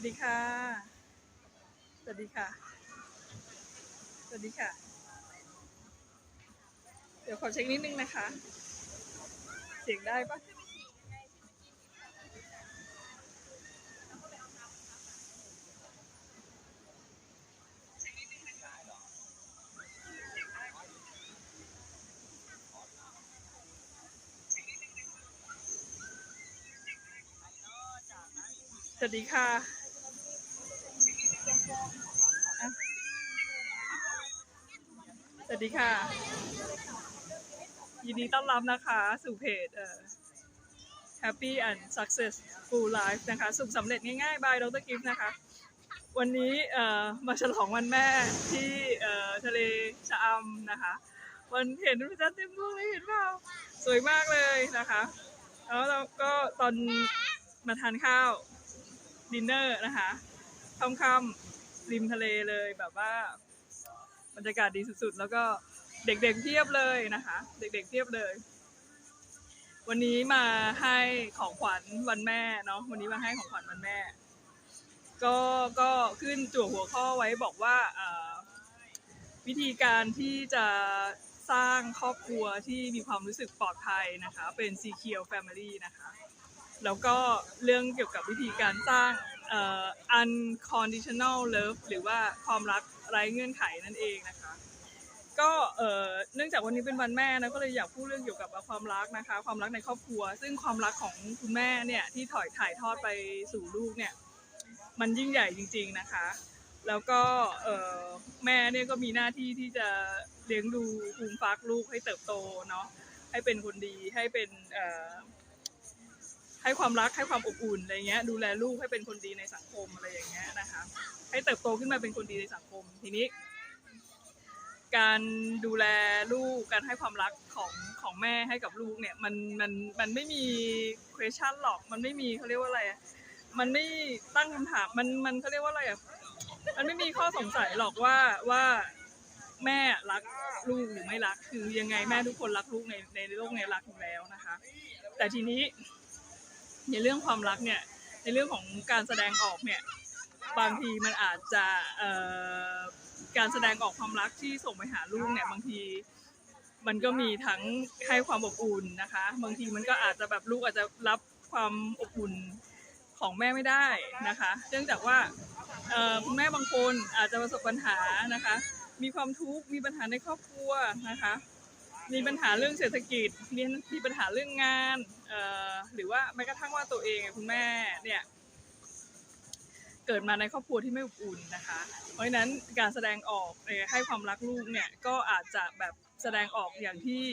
วัสดีค่ะ สวัสดีค่ะ สวัสดีค่ะ เดี๋ยวขอเช็คนิดนึงนะคะ เสียงได้ปะสวัสดีค่ะอะ สวัสดีค่ะ ยินดีต้อนรับนะคะสู่เพจเอ่อ Happy and Successful Life นะคะสุขสำเร็จง่ายๆ by Dr. Gift นะคะ วันนี้เอ่อมาฉลองวันแม่ที่เอ่อทะเลชะอำนะคะ วันเห็นพระจันทร์เต็มดวงเลยเห็นเปล่าสวยมากเลยนะคะ แล้วเราก็ตอนมาทานข้าวดินเนอร์นะคะค่ำๆ ริมทะเลเลยแบบว่าบรรยากาศดีสุดๆ แล้วก็เด็กๆเพียบเลยนะคะ เด็กๆเพียบเลย วันนี้มาให้ของขวัญวันแม่เนาะวันนี้มาให้ของขวัญวันแม่ ก็ก็ขึ้นจั่วหัวข้อไว้บอกว่าวิธีการที่จะสร้างครอบครัวที่มีความรู้สึกปลอดภัยนะคะ เป็น secure family นะคะ แล้วก็เรื่องเกี่ยวกับวิธีการสร้าง unconditional love หรือว่าความรักไร้เงื่อนไขนั่นเองนะคะ ก็เนื่องจากวันนี้เป็นวันแม่นะก็เลยอยากพูดเรื่องเกี่ยวกับความรักนะคะ ความรักในครอบครัว ซึ่งความรักของคุณแม่เนี่ยที่ถอยถ่ายทอดไปสู่ลูกเนี่ยมันยิ่งใหญ่จริง ๆนะคะ แล้วก็แม่เนี่ยก็มีหน้าที่ที่จะเลี้ยงดูภูมิฟักลูกให้เติบโตเนาะให้เป็นคนดีให้เป็น ให้ความรักให้ความอบอุ่นอะไรเงี้ยดูแลลูกให้เป็นคนดีในสังคมอะไรอย่างเงี้ยนะคะให้เติบโตขึ้นมาเป็นคนดีในสังคมทีนี้ การดูแลลูกการให้ความรักของของแม่ให้กับลูกเนี่ยมันมันมันไม่มี question หรอกมันไม่มีเขาเรียกว่าอะไรมันไม่ตั้งคำถามมันมันเขาเรียกว่าอะไรอะมันไม่มีข้อสงสัยหรอกว่าว่าแม่รักลูกหรือไม่รัก คือยังไงแม่ทุกคนรักลูกในในโลกในรักอยู่แล้วนะคะ แต่ทีนี้ ในเรื่องความรักเนี่ยในเรื่องของการแสดงออกเนี่ยบางทีมันอาจจะการแสดงออกความรักที่ส่งไปหาลูกเนี่ยบางทีมันก็มีทั้งให้ความอบอุ่นนะคะ บางทีมันก็อาจจะแบบลูกอาจจะรับความอบอุ่นของแม่ไม่ได้นะคะเนื่องจากว่าคุณแม่บางคนอาจจะประสบปัญหานะคะ มีความทุกข์มีปัญหาในครอบครัวนะคะ มีปัญหาเรื่องเศรษฐกิจมีปัญหาเรื่องงาน หรือว่าแม้กระทั่งว่าตัวเองคุณแม่เนี่ยเกิดมาในครอบครัวที่ไม่อบอุ่นนะคะ เพราะฉะนั้นการแสดงออกให้ความรักลูกเนี่ยก็อาจจะแบบแสดงออกอย่างที่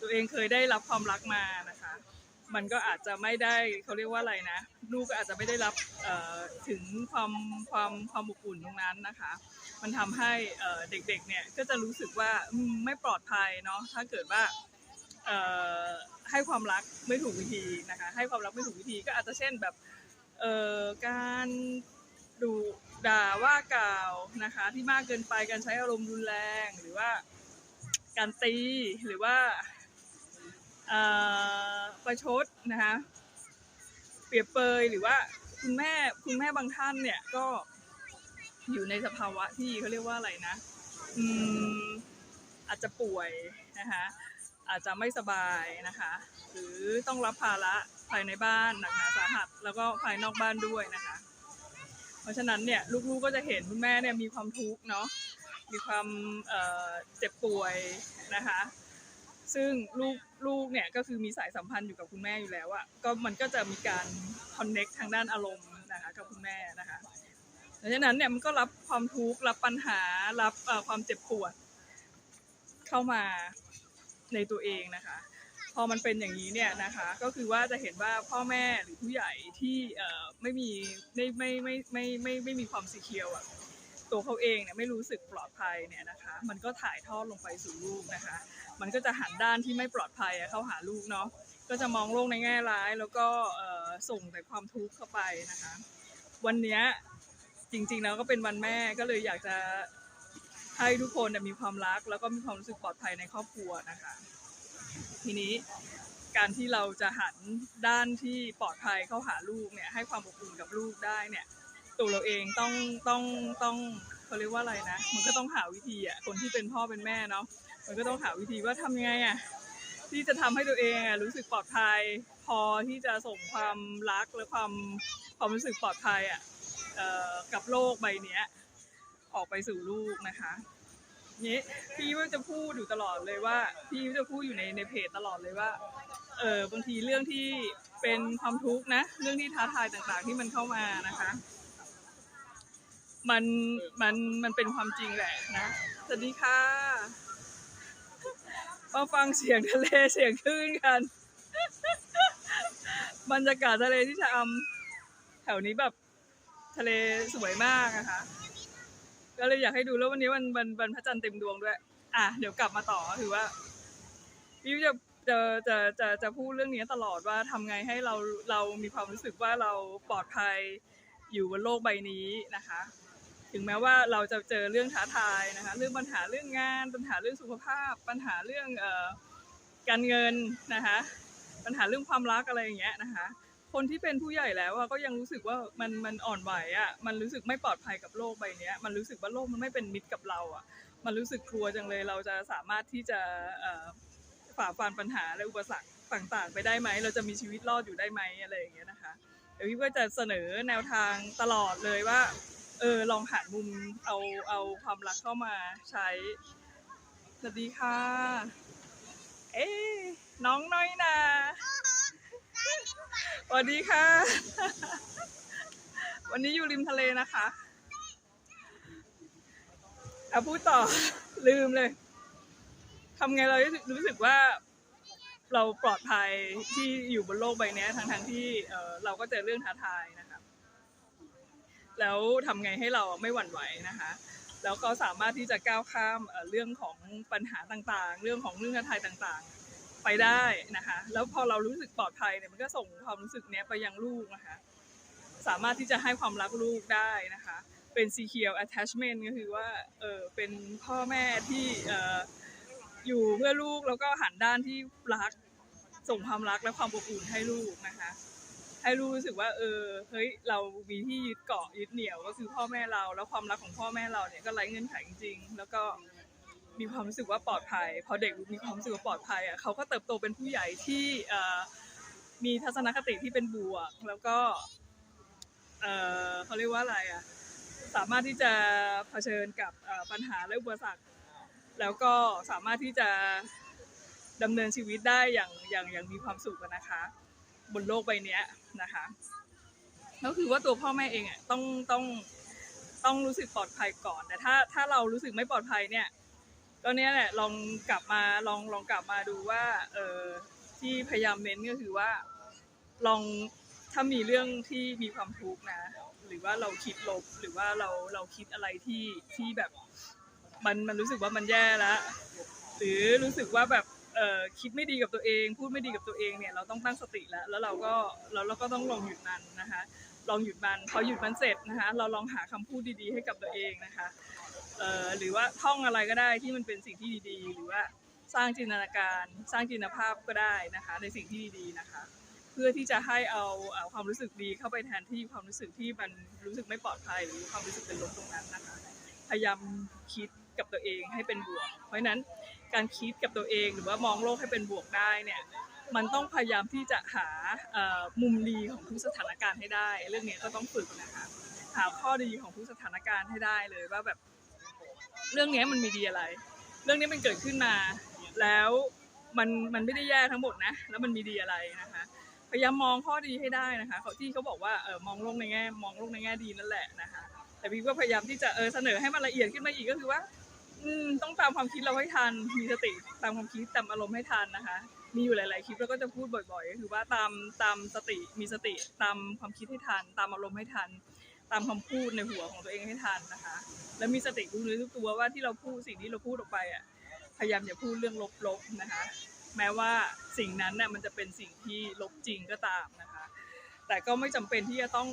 ตัวเองเคยได้รับความรักมานะคะ มันก็อาจจะไม่ได้เขาเรียกว่าอะไรนะลูกก็อาจจะไม่ได้รับถึงความความความอบอุ่นตรงนั้นนะคะ มันทำให้เด็กๆเนี่ยก็จะรู้สึกว่าไม่ปลอดภัยเนาะถ้าเกิดว่า ให้ความรักไม่ถูกวิธีนะคะ ให้ความรักไม่ถูกวิธีก็อาจจะเช่นแบบเอ่อการดูด่าว่ากล่าวนะคะ ที่มากเกินไปการใช้อารมณ์รุนแรงหรือว่าการตีหรือว่าประชดนะคะเปรียบเปยหรือว่าคุณแม่คุณแม่บางท่านเนี่ยก็อยู่ในสภาวะที่เขาเรียกว่าอะไรนะอืมอาจจะป่วยนะคะ อาจจะไม่สบายนะคะ หรือต้องรับภาระภายในบ้านหนักหนาสาหัส แล้วก็ภายนอกบ้านด้วยนะคะ เพราะฉะนั้นเนี่ยลูกๆก็จะเห็นคุณแม่เนี่ยมีความทุกข์เนาะมีความเเจ็บป่วยนะคะ ซึ่งลูกลูกเนี่ยก็คือมีสายสัมพันธ์อยู่กับคุณแม่อยู่แล้วอะก็มันก็จะมีการคอนเน็กทางด้านอารมณ์นะคะกับคุณแม่นะคะดังนั้นเนี่ยมันก็รับความทุกข์รับปัญหารับความเจ็บปวดเข้ามา ในตัวเองนะคะ พอมันเป็นอย่างนี้เนี่ยนะคะก็คือว่าจะเห็นว่าพ่อแม่หรือผู้ใหญ่ที่ไม่มีไม่ไม่ไม่ไม่ไม่ไม่มีความสีเคียวอะตัวเขาเองเนี่ยไม่รู้สึกปลอดภัยเนี่ยนะคะมันก็ถ่ายทอดลงไปสู่ลูกนะคะ มันก็จะหันด้านที่ไม่ปลอดภัยเข้าหาลูกเนาะก็จะมองโลกในแง่ร้าย แล้วก็ส่งแต่ความทุกข์เข้าไปนะคะ วันเนี้ยจริงๆแล้วก็เป็นวันแม่ก็เลยอยากจะ ให้ทุกคนมีความรักแล้วก็มีความรู้สึกปลอดภัยในครอบครัวนะคะ ทีนี้การที่เราจะหันด้านที่ปลอดภัยเข้าหาลูกเนี่ยให้ความอบอุ่นกับลูกได้เนี่ยตัวเราเองต้องต้องต้องเขาเรียกว่าอะไรนะ มันก็ต้องหาวิธีอะคนที่เป็นพ่อเป็นแม่เนาะมันก็ต้องหาวิธีว่าทำยังไงอะที่จะทำให้ตัวเองอะรู้สึกปลอดภัย พอที่จะส่งความรักและความความรู้สึกปลอดภัยอะกับโลกใบเนี้ย ออกไปสู่ลูกนะคะนี้พี่ว่าจะพูดอยู่ตลอดเลยว่า พี่จะพูดอยู่ในในเพจตลอดเลยว่า เออบางทีเรื่องที่เป็นความทุกข์นะ เรื่องที่ท้าทายต่างๆ ที่มันเข้ามานะคะ มันมันมันเป็นความจริงแหละนะสวัสดีค่ะมาฟังเสียงทะเลเสียงคลื่นกัน บรรยากาศทะเลที่ชะอำแถวนี้แบบทะเลสวยมากนะคะ ก็เลยอยากให้ดูแล้ววันนี้วันวันวันพระจันทร์เต็มดวงด้วย อะเดี๋ยวกลับมาต่อคือว่าพี่จะจะจะจะจะพูดเรื่องนี้ตลอดว่าทำไงให้เราเรามีความรู้สึกว่าเราปลอดภัยอยู่บนโลกใบนี้นะคะ ถึงแม้ว่าเราจะเจอเรื่องท้าทายนะคะ เรื่องปัญหาเรื่องงาน ปัญหาเรื่องสุขภาพ ปัญหาเรื่องเอ่อการเงินนะคะ ปัญหาเรื่องความรักอะไรอย่างเงี้ยนะคะ คนที่เป็นผู้ใหญ่แล้วอะก็ยังรู้สึกว่ามันมันอ่อนไหวอะมันรู้สึกไม่ปลอดภัยกับโลกใบเนี้ย มันรู้สึกว่าโลกมันไม่เป็นมิตรกับเราอะมันรู้สึกกลัวจังเลยเราจะสามารถที่จะฝ่าฟันปัญหาและอุปสรรคต่างๆ ไปได้ไหม เราจะมีชีวิตรอดอยู่ได้ไหมอะไรอย่างเงี้ยนะคะเดี๋ยวพี่ก็จะเสนอแนวทางตลอดเลยว่า เออลองหันมุมเอาเอาความรักเข้ามาใช้สวัสดีค่ะ เอ๊น้องน้อยนา สวัสดีค่ะ วันนี้อยู่ริมทะเลนะคะอะพูดต่อลืมเลยทำไงเรารู้สึกว่าเราปลอดภัยที่อยู่บนโลกใบนี้ทั้งทั้งๆที่เราก็เจอเรื่องท้าทายนะคะแล้วทำไงให้เราไม่หวั่นไหวนะคะ แล้วก็สามารถที่จะก้าวข้ามเอ่อเรื่องของปัญหาต่างๆ เรื่องของเรื่องท้าทายต่างๆ ไปได้นะคะ แล้วพอเรารู้สึกปลอดภัยเนี่ยมันก็ส่งความรู้สึกเนี้ยไปยังลูกนะคะ สามารถที่จะให้ความรักลูกได้นะคะ เป็น secure attachment ก็คือว่าเออเป็นพ่อแม่ที่เอออยู่เพื่อลูกแล้วก็หันด้านที่รักส่งความรักและความอบอุ่นให้ลูกนะคะ ให้ลูกรู้สึกว่าเออเฮ้ยเรามีที่ยึดเกาะยึดเหนี่ยวก็คือพ่อแม่เรา แล้วความรักของพ่อแม่เราเนี่ยก็ไร้เงื่อนไขจริงๆแล้วก็ มีความรู้สึกว่าปลอดภัยพอเด็กมีความรู้สึกว่าปลอดภัยอะเขาก็เติบโตเป็นผู้ใหญ่ที่มีทัศนคติที่เป็นบวก แล้วก็เออเขาเรียกว่าอะไรอะสามารถที่จะเผชิญกับปัญหาและอุปสรรคแล้วก็สามารถที่จะดำเนินชีวิตได้อย่างอย่างอย่างมีความสุขนะคะ บนโลกใบนี้นะคะก็คือว่าตัวพ่อแม่เองอะต้องต้องต้องรู้สึกปลอดภัยก่อน แต่ถ้าถ้าเรารู้สึกไม่ปลอดภัยเนี่ย ก็เนี้ยแหละลองกลับมาลองลองกลับมาดูว่าเออที่พยายามเน้นก็คือว่า ลองถ้ามีเรื่องที่มีความทุกข์นะ หรือว่าเราคิดลบหรือว่าเราเราคิดอะไรที่ที่แบบมันมันรู้สึกว่ามันแย่แล้วหรือรู้สึกว่าแบบเออคิดไม่ดีกับตัวเอง พูดไม่ดีกับตัวเองเนี่ยเราต้องตั้งสติแล้ว แล้วเราก็แล้วเราก็ต้องลองหยุดมันนะคะ ลองหยุดมันพอหยุดมันเสร็จนะคะ เราลองหาคำพูดดีๆให้กับตัวเองนะคะ เอ่อหรือว่าท่องอะไรก็ได้ที่มันเป็นสิ่งที่ดีๆ หรือว่าสร้างจินตนาการ สร้างจินตภาพก็ได้นะคะ ในสิ่งที่ดีๆนะคะ เพื่อที่จะให้เอาเอาความรู้สึกดีเข้าไปแทนที่ความรู้สึกที่มันรู้สึกไม่ปลอดภัยหรือความรู้สึกเป็นลบตรงนั้นนะคะ พยายามคิดกับตัวเองให้เป็นบวก เพราะนั้นการคิดกับตัวเองหรือว่ามองโลกให้เป็นบวกได้เนี่ยมันต้องพยายามที่จะหามุมดีของทุกสถานการณ์ให้ได้ เรื่องนี้ก็ต้องฝึกนะคะ หาข้อดีของทุกสถานการณ์ให้ได้เลยว่าแบบ เรื่องนี้มันมีดีอะไร เรื่องนี้มันเกิดขึ้นมา แล้วมันมันไม่ได้แย่ทั้งหมดนะ แล้วมันมีดีอะไรนะคะพยายามมองข้อดีให้ได้นะคะเขาที่เขาบอกว่าเออมองโลกในแง่ มองโลกในแง่ดีนั่นแหละนะคะ แต่พี่ก็พยายามที่จะเออเสนอให้มันละเอียดขึ้นมาอีกก็คือว่า อืมต้องตามความคิดเราให้ทัน มีสติตามความคิดตามอารมณ์ให้ทันนะคะ มีอยู่หลาย ๆ คลิปแล้วก็จะพูดบ่อย ๆ ก็คือว่าตามตามสติมีสติตามความคิดให้ทัน ตามอารมณ์ให้ทัน ตามคำพูดในหัวของตัวเองให้ทันนะคะ แล้วมีสติรู้เนื้อรู้ตัวว่าที่เราพูดสิ่งที่เราพูดออกไปอะพยายามอย่าพูดเรื่องลบๆนะคะ แม้ว่าสิ่งนั้นน่ะมันจะเป็นสิ่งที่ลบจริงก็ตามนะคะ แต่ก็ไม่จำเป็นที่จะต้อง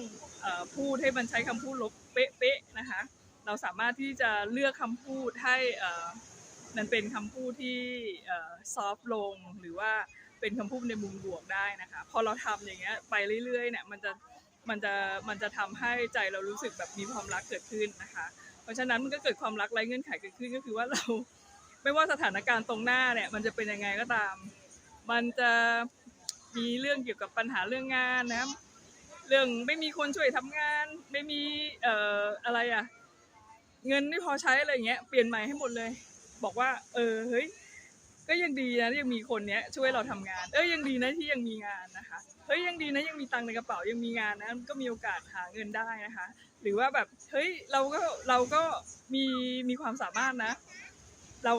อพูดให้มันใช้คำพูดลบเป๊ะๆนะคะ เราสามารถที่จะเลือกคำพูดให้เอ่อมันเป็นคำพูดที่ซอฟลงหรือว่าเเป็นคำพูดในมุมบวกได้นะคะ พอเราทำอย่างเงี้ยไปเรื่อยๆเนี่ยมันจะมันจะมันจะทำให้ใจเรารู้สึกแบบมีความรักเกิดขึ้นนะคะ เพราะฉะนั้นมันก็เกิดความรักไร้เงื่อนไขเกิดขึ้นก็คือว่าเรา ไม่ว่าสถานการณ์ตรงหน้าเนี่ย มันจะเป็นยังไงก็ตาม มันจะมีเรื่องเกี่ยวกับปัญหาเรื่องงานนะเรื่องไม่มีคนช่วยทำงาน ไม่มีเอ่ออะไรอะ เงินไม่พอใช้อะไรอย่างเงี้ยเปลี่ยนใหม่ให้หมดเลย บอกว่า เออเฮ้ย ก็ยังดีนะยังมีคนเนี้ยช่วยเราทำงาน เอ้ยยังดีนะที่ยังมีงานนะคะเฮ้ยยังดีนะยังมีตังในกระเป๋ายังมีงานนะก็มีโอกาสหาเงินได้นะคะ หรือว่าแบบเฮ้ยเราก็เราก็มีมีความสามารถนะ เรา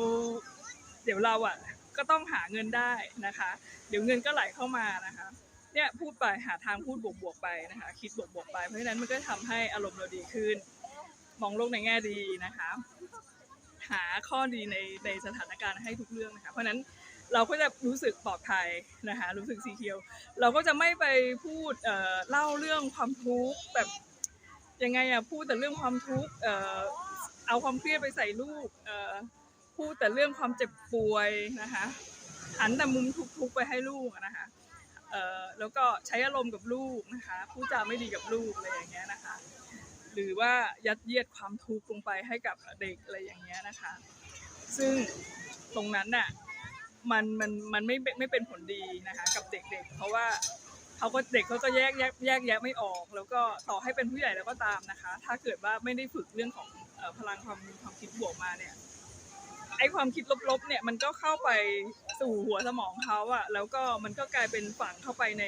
เดี๋ยวเราอะก็ต้องหาเงินได้นะคะ เดี๋ยวเงินก็ไหลเข้ามานะคะเนี่ยพูดไปหาทางพูดบวกๆไปนะคะ คิดบวกๆไปเพราะฉะนั้นมันก็ทำให้อารมณ์เราดีขึ้น มองโลกในแง่ดีนะคะ หาข้อดีในในสถานการณ์ให้ทุกเรื่องนะคะเพราะนั้นเราก็จะรู้สึกปลอดภัยนะคะรู้สึกสีเขียว เราก็จะไม่ไปพูดเอ่อเล่าเรื่องความทุกข์แบบยังไงอะพูดแต่เรื่องความทุกข์เอ่อเอาความเครียดไปใส่ลูกเอ่อพูดแต่เรื่องความเจ็บป่วยนะคะหันแต่มุมทุกข์ๆไปให้ลูกนะคะเอ่อแล้วก็ใช้อารมณ์กับลูกนะคะพูดจาไม่ดีกับลูกอะไรอย่างเงี้ยนะคะ หรือว่ายัดเยียดความทุกข์ลงไปให้กับเด็กอะไรอย่างเงี้ยนะคะ ซึ่งตรงนั้นน่ะมันมันมันไม่ไม่เป็นผลดีนะคะกับเด็กๆ เพราะว่าเขาก็เด็กเขาก็แยกแยกแยกแยะไม่ออก แล้วก็ต่อให้เป็นผู้ใหญ่แล้วก็ตามนะคะ ถ้าเกิดว่าไม่ได้ฝึกเรื่องของพลังความความคิดบวกมาเนี่ยไอความคิดลบๆเนี่ยมันก็เข้าไปสู่หัวสมองเขาอะแล้วก็มันก็กลายเป็นฝังเข้าไปใน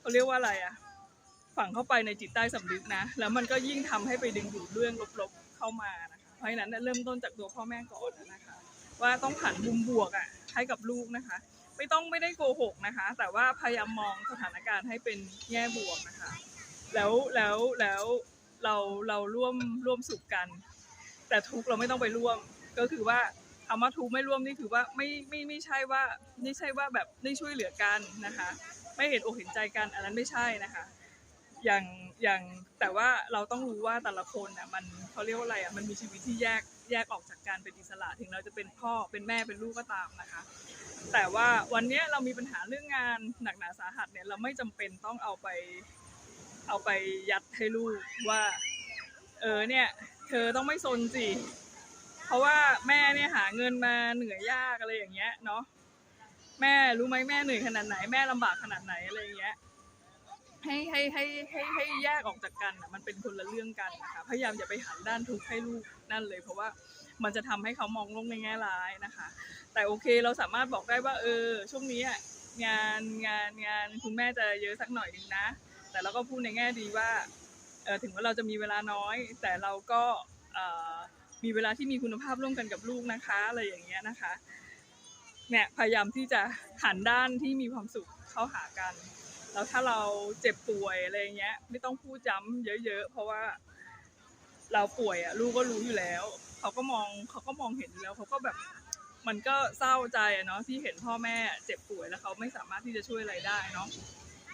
เขาเรียกว่าอะไรอะ ฝังเข้าไปในจิตใต้สำนึกนะ แล้วมันก็ยิ่งทำให้ไปดึงดูดเรื่องลบๆเข้ามานะคะเพราะฉะนั้นเริ่มต้นจากตัวพ่อแม่ก่อนนะคะ ว่าต้องผันมุมบวกอะให้กับลูกนะคะ ไม่ต้องไม่ได้โกหกนะคะ แต่ว่าพยายามมองสถานการณ์ให้เป็นแง่บวกนะคะ แล้วแล้วแล้วเราเราร่วมร่วมสุขกัน แต่ทุกเราไม่ต้องไปร่วมก็คือว่าคำว่าทุกไม่ร่วมนี่คือว่าไม่ไม่ไม่ใช่ว่าไม่ใช่ว่าแบบไม่ช่วยเหลือกันนะคะ ไม่เห็นอกเห็นใจกันอันนั้นไม่ใช่นะคะ อย่างอย่างแต่ว่าเราต้องรู้ว่าแต่ละคนอะมันเขาเรียกว่าอะไรอะมันมีชีวิตที่แยกแยกออกจากการเป็นอิสระถึงเราจะเป็นพ่อเป็นแม่เป็นลูกก็ตามนะคะ แต่ว่าวันนี้เรามีปัญหาเรื่องงานหนักหนาสาหัสเนี่ยเราไม่จำเป็นต้องเอาไป เอาไปยัดให้ลูกว่า เออเนี่ย เธอต้องไม่ซนสิเพราะว่าแม่เนี่ยหาเงินมาเหนื่อยยากอะไรอย่างเงี้ยเนาะแม่รู้ไหมแม่เหนื่อยขนาดไหนแม่ลำบากขนาดไหนอะไรอย่างเงี้ย ให้ให้ให้ให้ให้แยกออกจากกันอะมันเป็นคนละเรื่องกันนะคะพยายามอย่าไปหันด้านทุกข์ให้ลูกนั่นเลย เพราะว่ามันจะทำให้เขามองโลกในแง่ร้ายนะคะ แต่โอเคเราสามารถบอกได้ว่า เออ ช่วงนี้งานงานงานคุณแม่จะเยอะสักหน่อยหนึงนะ แต่เราก็พูดในแง่ดีว่าเออถึงว่าเราจะมีเวลาน้อย แต่เราก็เออมีเวลาที่มีคุณภาพร่วมกันกับลูกนะคะอะไรอย่างเงี้ยนะคะเนี่ยพยายามที่จะหันด้านที่มีความสุขเข้าหากัน แล้วถ้าเราเจ็บป่วยอะไรเงี้ย ไม่ต้องพูดย้ำเยอะ ๆ เพราะว่า เราป่วยอะลูกก็รู้อยู่แล้ว เขาก็มองเขาก็มองเห็นอยู่แล้วเขาก็แบบมันก็เศร้าใจอะเนาะที่เห็นพ่อแม่เจ็บป่วยแล้วเขาไม่สามารถที่จะช่วยอะไรได้เนาะ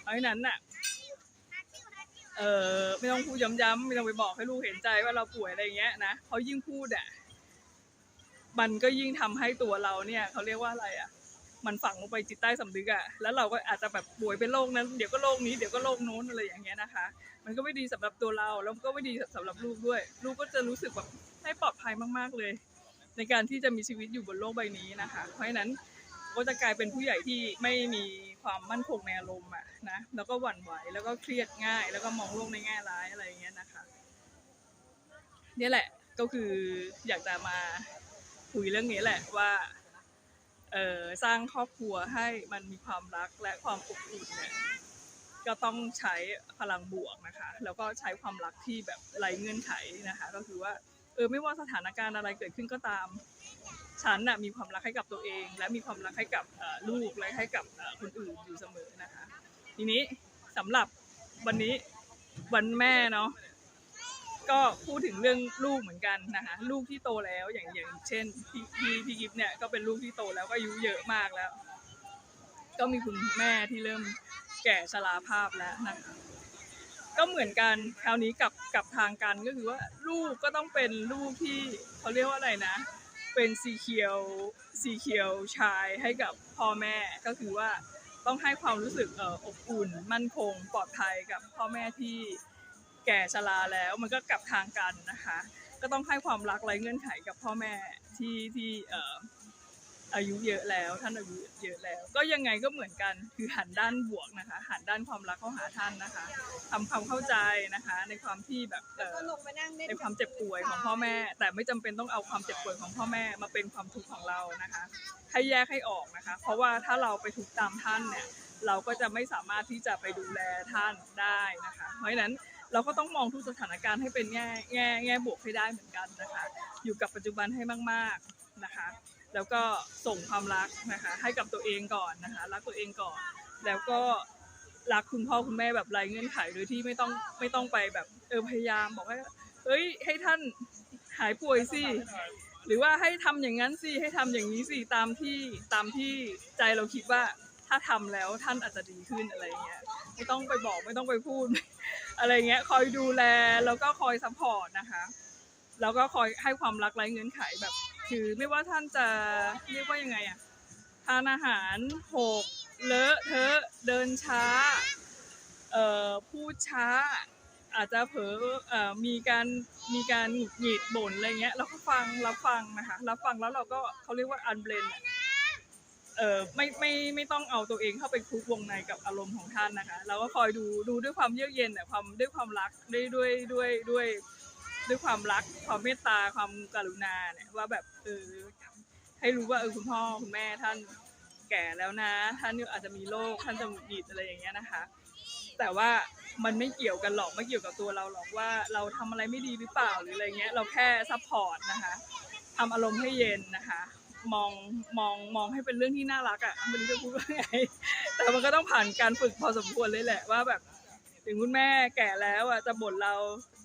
เพราะฉะนั้นน่ะเออไม่ต้องพูดย้ำๆไม่ต้องไปบอกให้ลูกเห็นใจว่าเราป่วยอะไรเงี้ยนะเขายิ่งพูดอะมันก็ยิ่งทำให้ตัวเราเนี่ยเขาเรียกว่าอะไรอะ มันฝังลงไปจิตใต้สำนึกอะแล้วเราก็อาจจะแบบป่วยเป็นโรคนั้นเดี๋ยวก็โรคนี้เดี๋ยวก็โรคโน้นอะไรอย่างเงี้ยนะคะ มันก็ไม่ดีสำหรับตัวเราแล้วก็ไม่ดีสำหรับลูกด้วย ลูกก็จะรู้สึกแบบไม่ปลอดภัยมากๆเลย ในการที่จะมีชีวิตอยู่บนโลกใบนี้นะคะ เพราะฉะนั้นก็จะกลายเป็นผู้ใหญ่ที่ไม่มีความมั่นคงในอารมณ์อะนะแล้วก็หวั่นไหวแล้วก็เครียดง่าย แล้วก็มองโลกในแง่ร้ายอะไรอย่างเงี้ยนะคะเนี่ยแหละก็คืออยากจะมาคุยเรื่องนี้แหละว่า เออสร้างครอบครัวให้มันมีความรักและความอบอุ่นเนี่ยก็ต้องใช้พลังบวกนะคะ แล้วก็ใช้ความรักที่แบบไร้เงื่อนไขนะคะ ก็คือว่าเออไม่ว่าสถานการณ์อะไรเกิดขึ้นก็ตามฉันน่ะมีความรักให้กับตัวเอง และมีความรักให้กับลูกและให้กับคนอื่นอยู่เสมอนะคะ ทีนี้สำหรับวันนี้วันแม่เนาะ ก็พูดถึงเรื่องลูกเหมือนกันนะคะลูกที่โตแล้วอย่างอย่างเช่นพี่พี่พี่กิฟเนี่ยก็เป็นลูกที่โตแล้วก็อายุเยอะมากแล้ว ก็มีคุณแม่ที่เริ่มแก่ชราภาพแล้วนะคะก็เหมือนกันคราวนี้กับกับทางกันก็คือว่าลูกก็ต้องเป็นลูกที่เขาเรียกว่าอะไรนะ เป็นสีเขียวสีเขียวชายให้กับพ่อแม่ก็คือว่าต้องให้ความรู้สึกอบอุ่น มั่นคงปลอดภัยกับพ่อแม่ที่ แก่ชราแล้วมันก็กลับทางกันนะคะ ก็ต้องให้ความรักไร้เงื่อนไขกับพ่อแม่ที่ที่เอ่ออายุเยอะแล้วท่านอายุเยอะแล้ว ก็ยังไงก็เหมือนกันคือหันด้านบวกนะคะ หันด้านความรักเข้าหาท่านนะคะทำความเข้าใจนะคะ ในความที่แบบเอ่อก็ลงไปนั่งเล่นในความเจ็บป่วยของพ่อแม่ แต่ไม่จำเป็นต้องเอาความเจ็บป่วยของพ่อแม่มาเป็นความทุกข์ของเรานะคะ ให้แยกให้ออกนะคะ เพราะว่าถ้าเราไปทุกข์ตามท่านเนี่ยเราก็จะไม่สามารถที่จะไปดูแลท่านได้นะคะ เพราะฉะนั้น เราก็ต้องมองทุกสถานการณ์ให้เป็นแง่แง่แง่บวกให้ได้เหมือนกันนะคะ อยู่กับปัจจุบันให้มากๆนะคะ แล้วก็ส่งความรักนะคะให้กับตัวเองก่อนนะคะรักตัวเองก่อน แล้วก็รักคุณพ่อคุณแม่แบบไร้เงื่อนไขโดยที่ไม่ต้องไม่ต้องไปแบบเออพยายามบอกว่าเอ้ยให้ท่านหายป่วยสิหรือว่าให้ทำอย่างนั้นสิให้ทำอย่างนี้สิตามที่ตามที่ใจเราคิดว่าถ้าทำแล้วท่านอาจจะดีขึ้นอะไรเงี้ยไม่ต้องไปบอกไม่ต้องไปพูด อะไรเงี้ยคอยดูแลแล้วก็คอยซัพพอร์ตนะคะ แล้วก็คอยให้ความรักไร้เงื่อนไขแบบ คือไม่ว่าท่านจะเรียกว่ายังไงอะทานอาหารหกเลอะเทอะเดินช้าเอ่อพูดช้า อาจจะเผลอเอ่อมีการมีการหงุดหงิดบ่นอะไรเงี้ยเราก็ฟังรับฟังนะคะรับฟังแล้วเราก็เขาเรียกว่าอันเบลน เออไม่ไม่ไม่ต้องเอาตัวเองเข้าไปคลุกวงในกับอารมณ์ของท่านนะคะ เราก็คอยดูดูด้วยความเยือกเย็นแต่ความด้วยความรักด้วยด้วยด้วยด้วยด้วยความรักความเมตตาความกรุณาเนี่ยว่าแบบเออให้รู้ว่าเออคุณพ่อคุณแม่ท่านแก่แล้วนะ ท่านอาจจะมีโรคท่านจะหงุดหงิดอะไรอย่างเงี้ยนะคะ แต่ว่ามันไม่เกี่ยวกันหรอกไม่เกี่ยวกับตัวเราหรอกว่าเราทำอะไรไม่ดีหรือเปล่าหรืออะไรเงี้ยเราแค่ซัพพอร์ตนะคะทำอารมณ์ให้เย็นนะคะ มองมองมองให้เป็นเรื่องที่น่ารักอะ่ะไม่รู้จะพูดว่าไงแต่มันก็ต้องผ่านการฝึกพอสมควรเลยแหละว่าแบบถึงคุณแม่แก่แล้วอะจะบ่นเรา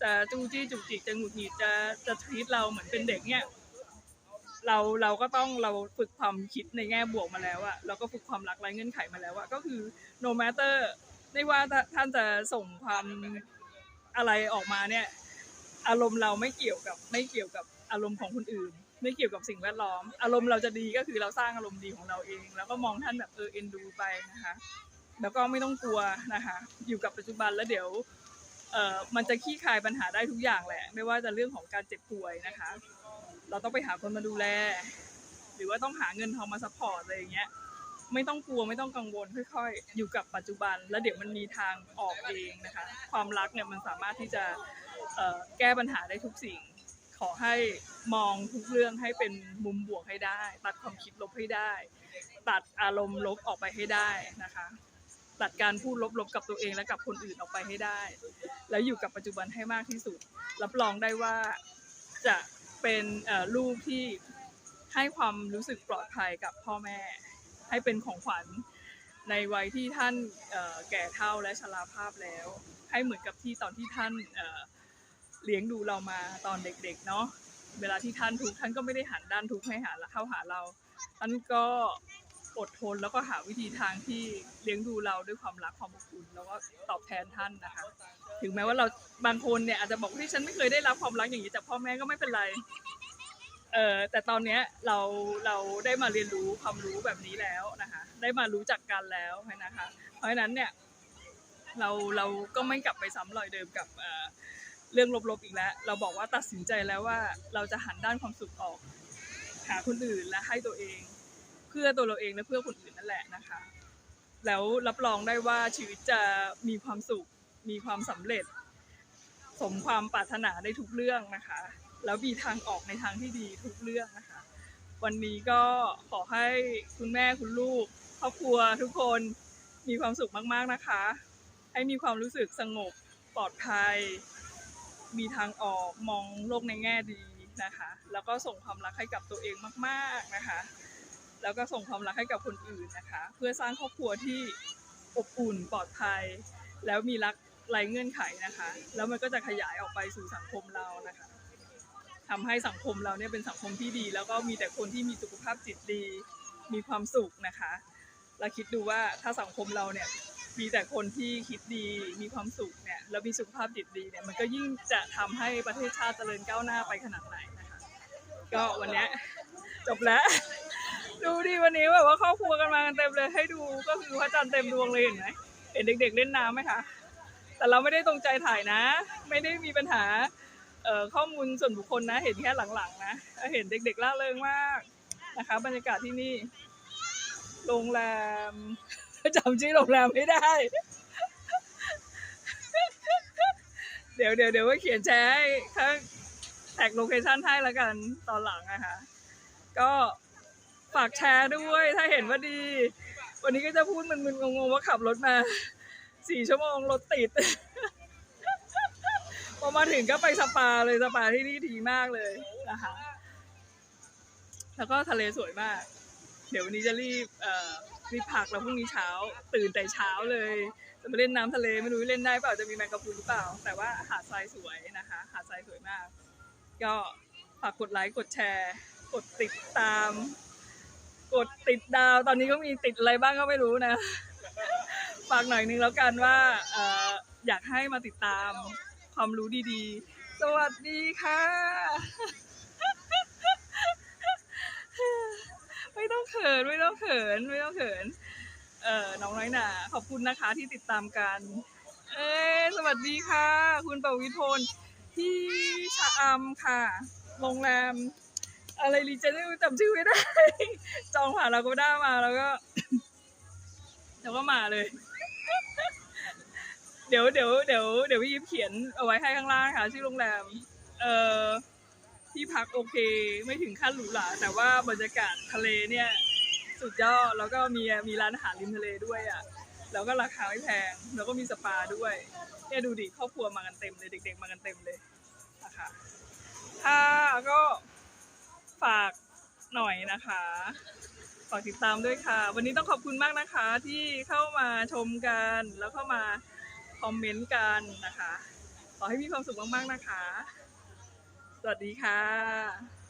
จะจู้จี้จุกจิกจะหงุดหงิดจะจะทีตเราเหมือนเป็นเด็กเนี่ยเราเราก็ต้องเราฝึกความคิดในแง่บวกมาแล้วอะเราก็ฝึกความรักไร้เงื่อนไขมาแล้วอะก็คือ no matter ไม่ว่าท่านจะส่งความอะไรออกมาเนี่ย อารมณ์เราไม่เกี่ยวกับไม่เกี่ยวกับอารมณ์ของคนอื่น ไม่เกี่ยวกับสิ่งแวดล้อม อารมณ์เราจะดีก็คือเราสร้างอารมณ์ดีของเราเอง แล้วก็มองท่านแบบเออเอ็นดูไปนะคะ แล้วก็ไม่ต้องกลัวนะคะ อยู่กับปัจจุบันแล้วเดี๋ยวเอ่อมันจะขี้คายปัญหาได้ทุกอย่างแหละ ไม่ว่าจะเรื่องของการเจ็บป่วยนะคะ เราต้องไปหาคนมาดูแล หรือว่าต้องหาเงินทองมาซัพพอร์ตอะไรอย่างเงี้ยไม่ต้องกลัวไม่ต้องกังวลค่อยๆ อยู่กับปัจจุบัน แล้วเดี๋ยวมันมีทางออกเองนะคะ ความรักเนี่ยมันสามารถที่จะแก้ปัญหาได้ทุกสิ่ง อให้มองทุกเรื่องให้เป็นมุมบวกให้ได้ ตัดความคิดลบให้ได้ ตัดอารมณ์ลบออกไปให้ได้นะคะ ตัดการพูดลบๆกับตัวเองและกับคนอื่นออกไปให้ได้ แล้วอยู่กับปัจจุบันให้มากที่สุด รับรองได้ว่าจะเป็นลูกที่ให้ความรู้สึกปลอดภัยกับพ่อแม่ ให้เป็นของขวัญในวัยที่ท่านแก่เฒ่าและชราภาพแล้ว ให้เหมือนกับที่ตอนที่ท่าน เลี้ยงดูเรามาตอนเด็กๆเนาะเวลาที่ท่านทุกท่านก็ไม่ได้หันด้านทุกข์ให้หาเข้าหาเราท่านก็อดทนแล้วก็หาวิธีทางที่เลี้ยงดูเราด้วยความรักความอบอุ่นแล้วก็ตอบแทนท่านนะคะ ถึงแม้ว่าเราบางคนเนี่ยอาจจะบอกว่าที่ฉันไม่เคยได้รับความรักอย่างนี้จากพ่อแม่ก็ไม่เป็นไรเออแต่ตอนเนี้ยเราเราได้มาเรียนรู้ความรู้แบบนี้แล้วนะคะ ได้มารู้จักกันแล้วนะคะ เพราะฉะนั้นเนี่ยเราเราก็ไม่กลับไปซ้ำรอยเดิมกับ เรื่องลบๆอีกแล้ว เราบอกว่าตัดสินใจแล้วว่าเราจะหันด้านความสุขออก หาคนอื่นและให้ตัวเอง เพื่อตัวเราเองและเพื่อคนอื่นนั่นแหละนะคะ แล้วรับรองได้ว่าชีวิตจะมีความสุข มีความสำเร็จ สมความปรารถนาได้ทุกเรื่องนะคะ แล้วมีทางออกในทางที่ดีทุกเรื่องนะคะ วันนี้ก็ขอให้คุณแม่คุณลูกครอบครัวทุกคนมีความสุขมากๆนะคะ ให้มีความรู้สึกสงบปลอดภัย มีทางออกมองโลกในแง่ดีนะคะ แล้วก็ส่งความรักให้กับตัวเองมากๆนะคะ แล้วก็ส่งความรักให้กับคนอื่นนะคะ เพื่อสร้างครอบครัวที่อบอุ่นปลอดภัย แล้วมีรักไร้เงื่อนไขนะคะ แล้วมันก็จะขยายออกไปสู่สังคมเรานะคะทำให้สังคมเราเนี่ยเป็นสังคมที่ดี แล้วก็มีแต่คนที่มีสุขภาพจิตดี มีความสุขนะคะ เราคิดดูว่าถ้าสังคมเราเนี่ย มีแต่คนที่คิดดีมีความสุขเนี่ยแล้วมีสุขภาพจิตดีเนี่ยมันก็ยิ่งจะทำให้ประเทศชาติเจริญก้าวหน้าไปขนาดไหนนะคะก็วันนี้จบแล้ว ดูดิวันนี้แบบว่าครอบครัวกันมากันเต็มเลยให้ดูก็คือพระจันทร์เต็มดวงเลยเห็นไหมเห็นเด็ก ๆ เล่นน้ำไหมคะแต่เราไม่ได้ตรงใจถ่ายนะ ไม่ได้มีปัญหาข้อมูลส่วนบุคคลนะ เห็นแค่หลังๆนะเห็นเด็กๆล่าเริงมากนะคะ บรรยากาศที่นี่ โรงแรม จำชื่อโรงแรมไม่ได้ เดี๋ยวเดี๋ยวเดี๋ยวว่าเขียนแชร์ให้ข้างแท็กโลเคชันให้แล้วกันตอนหลังนะคะก็ฝากแชร์ด้วยถ้าเห็นว่าดี วันนี้ก็จะพูดมึนๆงงๆว่าขับรถมาสี่ชั่วโมงรถติดพอมาถึงก็ไปสปาเลยสปาที่นี่ดีมากเลยนะคะแล้วก็ทะเลสวยมาก เดี๋ยววันนี้จะรีบเอ่อ รีบพักแล้วพรุ่งนี้เช้า ตื่นแต่เช้าเลย จะมาเล่นน้ำทะเลไม่รู้เล่นได้เปล่าจะมีแมงกะพรุนหรือเปล่า แต่ว่าหาดทรายสวยนะคะ หาดทรายสวยมาก ก็ฝากกดไลค์กดแชร์ กดติดตาม กดติดดาว ตอนนี้ก็มีติดอะไรบ้างก็ไม่รู้นะ ฝากหน่อยนึงแล้วกันว่าอยากให้มาติดตามความรู้ดีๆ สวัสดีค่ะ ไม่ต้องเขินไม่ต้องเขินไม่ต้องเขิน เอ่อน้องน้อยหนาขอบคุณนะคะที่ติดตามกัน เอ้ยสวัสดีค่ะ คุณปวิพลที่ชะอำค่ะ โรงแรม อะไรรีเจนต์จำชื่อไม่ได้ จองผ่านเราก็ได้มาแล้วก็แล้วก็มาเลย เดี๋ยวเดี๋ยวเดี๋ยวเดี๋ยวพี่ยิปเขียนเอาไว้ให้ข้างล่างค่ะ ชื่อโรงแรม เอ่อ ที่พักโอเค ไม่ถึงขั้นหรูหราแต่ว่าบรรยากาศทะเลเนี่ย สุดยอดแล้วก็มีมีร้านอาหารริมทะเลด้วยอะแล้วก็ราคาไม่แพง แล้วก็มีสปาด้วยเนี่ยดูดิครอบครัวมากันเต็มเลยเด็ก ๆ มากันเต็มเลยนะคะค่ะก็ฝากหน่อยนะคะฝากติดตามด้วยค่ะ วันนี้ต้องขอบคุณมากนะคะ ที่เข้ามาชมกันแล้วเข้ามาคอมเมนต์กันนะคะ ขอให้มีความสุขมากๆนะคะ สวัสดีค่ะ